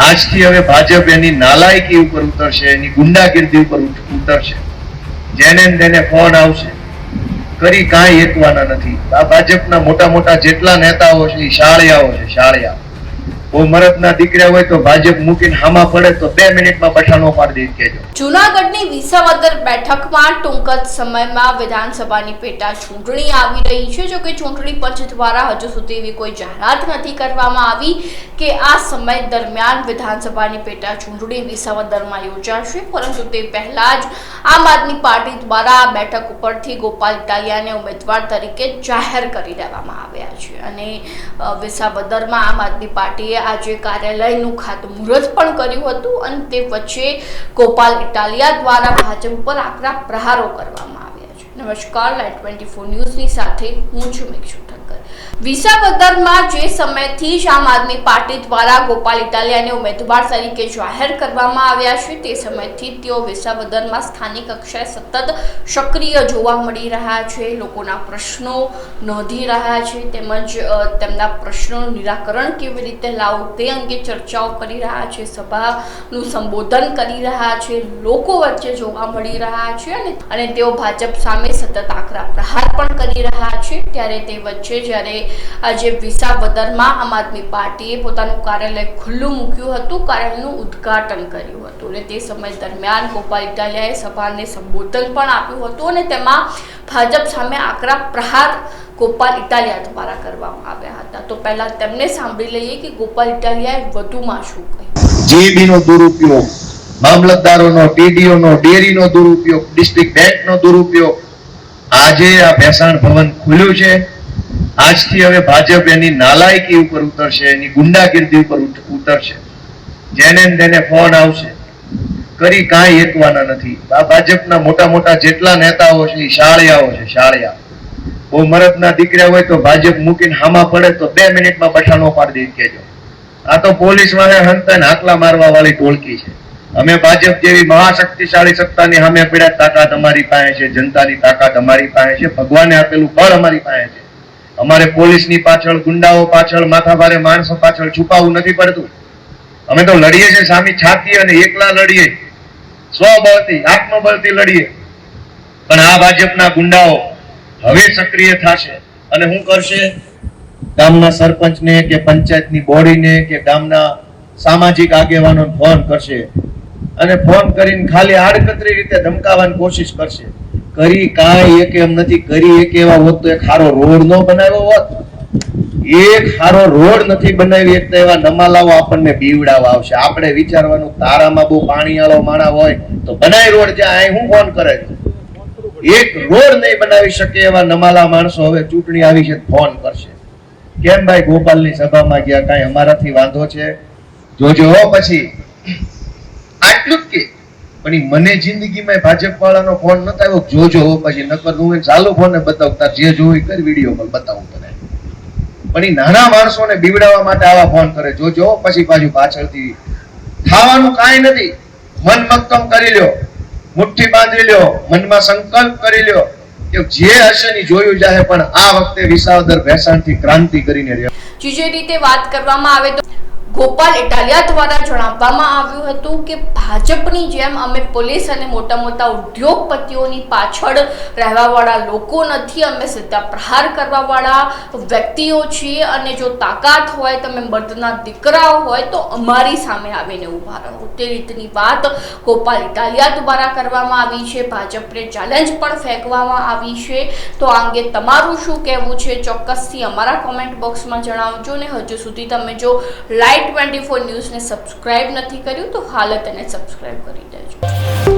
આજથી હવે ભાજપ એની નાલાયકી ઉપર ઉતરશે, એની ગુંડાગીર્દી ઉપર ઉતરશે. જેને તેને ફોન આવશે. કરી કાંઈ એકવાના નથી. આ ભાજપના મોટા મોટા જેટલા નેતાઓ છે, એ શાળિયાઓ છે, શાળિયા. ચૂંટણી આવી રહી છે. એવી કોઈ કરવામાં આવી દરમિયાન વિધાનસભાની પેટા ચૂંટણી વિસાવદરમાં યોજાશે. પરંતુ તે પહેલા જ આમ આદમી પાર્ટી દ્વારા આ બેઠક ઉપરથી ગોપાલ ઇટાલિયાને ઉમેદવાર તરીકે જાહેર કરી દેવામાં આવ્યા છે. અને વિસાવદરમાં આમ આદમી પાર્ટીએ આજે કાર્યાલયનું ખાતમુહૂર્ત પણ કર્યું હતું અને તે વચ્ચે ગોપાલ ઇટાલિયા દ્વારા ભાજપ પર આકરા પ્રહારો કરવામાં આવ્યા છે. નમસ્કાર લાઈટ ટ્વેન્ટી ફોર ન્યૂઝની સાથે હું છું મેક્ષુ વિસાવદરમાં જે સમયથી જ આમ આદમી પાર્ટી દ્વારા ગોપાલ ઇટાલિયાને ઉમેદવાર તરીકે જાહેર કરવામાં આવ્યા છે, તે સમયથી તેઓ વિસાવદરમાં સ્થાનિક કક્ષાએ સતત સક્રિય જોવા મળી રહ્યા છે. લોકોના પ્રશ્નો નોંધી રહ્યા છે તેમજ તેમના પ્રશ્નોનું નિરાકરણ કેવી રીતે લાવવું તે અંગે ચર્ચાઓ કરી રહ્યા છે, સભાનું સંબોધન કરી રહ્યા છે, લોકો વચ્ચે જોવા મળી રહ્યા છે અને અને તેઓ ભાજપ સામે સતત આકરા પ્રહાર પણ કરી રહ્યા છે. ત્યારે તે વચ્ચે જ્યારે આજે વિસાવદરમાં આમ આદમી પાર્ટીએ પોતાનું કાર્યાલય ખુલ્લું મૂક્યું હતું, કાર્યાલયનું ઉદ્ઘાટન કર્યું હતું અને તે સમય દરમિયાન ગોપાલ ઇટાલિયાએ સભાને સંબોધન પણ આપ્યું હતું અને તેમાં ભાજપ સામે આકરા પ્રહાર ગોપાલ ઇટાલિયા દ્વારા કરવામાં આવ્યા હતા. તો પહેલા તેમને સાંભળી લઈએ કે ગોપાલ ઇટાલિયાએ વધુમાં શું કહ્યું. જીબીનો દુરુપયોગ, મામલતદારોનો ટીડીઓનો ડેરીનો દુરુપયોગ, ડિસ્ટ્રિક્ટ બેંકનો દુરુપયોગ. આજે આ ભેસાણ ભવન ખુલ્યું છે. આજથી હવે ભાજપ એની નાલાયકી ઉપર ઉતરશે, એની ગુંડાગીર્દી ઉપર ઉતરશે. જેને તેને ફોન આવશે. કરી કાંઈ એકવાના નથી. આ ભાજપના મોટા મોટા જેટલા નેતાઓ છે એ શાળિયાઓ છે, શાળિયા. બહુ મરદના દીકરા હોય તો ભાજપ મૂકીને હામા પડે, તો બે મિનિટમાં બઠાનો પાડી દઈ કહેજો આ તો પોલીસવાળા હંતન હાકલા મારવા વાળી ટોળકી છે. અમે ભાજપ જેવી મહાશક્તિશાળી સત્તાની સામે પડ્યા, તાકાત અમારી પાસે છે, જનતાની તાકાત અમારી પાસે છે, ભગવાને આપેલું બળ અમારી પાસે છે. અમારે પોલીસની પાછળ, ગુંડાઓ પાછળ, માથાભારે માણસો પાછળ છુપાવવું નથી પડતું. અમે તો લડીએ છીએ, સામી છાતી અને એકલા લડીએ. સ્વબળથી, આત્મબળથી લડીએ. પણ આ ભાજપના ગુંડાઓ હવે સક્રિય થશે. અને શું કરશે? ગામના સરપંચને કે પંચાયતની બોડીને કે ગામના સામાજિક આગેવાનો ફોન કરશે. અને ફોન કરીને ખાલી આડકતરી રીતે ધમકાવાની કોશિશ કરશે. કરી કાંઈ એક એમ નથી, કરી એક એવા હોત તો એક સારો રોડ નો બનાવ્યો હોત. એક સારો રોડ નથી બનાવી એક તો એવા નમાલાઓ આપણને બીવડાવા આવશે. આપણે વિચારવાનું તારામાં બહુ પાણીવાળો માણા હોય તો બનાય રોડ જ્યાં, અહીં હું ફોન કરે? એક રોડ નહીં બનાવી શકે એવા નમાલા માણસો હવે ચૂંટણી આવી છે, ફોન કરશે. કેમ ભાઈ, ગોપાલની સભામાં ગયા કાંઈ અમારાથી વાંધો છે? જોજો પછી. આટલું જ કે. પણ એ મને જિંદગીમાં ભાજપ વાળાનો ફોન નતો આવ્યો જોજો પછી નકર હું ચાલુ ફોન ને બતાવું. તાર જે જોવું એ કરી વીડિયો પર બતાવું તને. પણ એ નાના માણસોને બીવડાવવા માટે આવા ફોન કરે. જોજો પછી પાછું પાછળથી ખાવાનું કાંઈ નથી. મન મક્કમ કરી લ્યો. મુઠ્ઠી બાંધી લ્યો. મનમાં સંકલ્પ કરી લ્યો કે જે હશે ને જોયું જાહે. પણ આ વખતે વિસાવદર ભેસાણથી ક્રાંતિ કરીને રહ્યો બીજી રીતે વાત કરવામાં આવે તો ગોપાલ ઇટાલિયા દ્વારા જણાવવામાં આવ્યું હતું કે ભાજપની જેમ અમે પોલીસ અને મોટા મોટા ઉદ્યોગપતિઓની પાછળ રહેવાવાળા લોકો નથી, અમે સીધા પ્રહાર કરવાવાળા વ્યક્તિઓ છીએ અને જો તાકાત હોય, તમે મર્દના દીકરાઓ હોય, તો અમારી સામે આવીને ઊભા રહો. તે રીતની વાત ગોપાલ ઇટાલિયા દ્વારા કરવામાં આવી છે. ભાજપને ચેલેન્જ પણ ફેંકવામાં આવી છે. તો આ અંગે તમારું શું કહેવું છે? ચોક્કસથી અમારા કોમેન્ટ બોક્સમાં જણાવજો ને હજુ સુધી તમે જો લાઈટ ટ્વેન્ટી ફોર ન્યૂઝને સબસ્ક્રાઇબ નથી કર્યું તો હાલત એને સબસ્ક્રાઇબ કરી દેજો.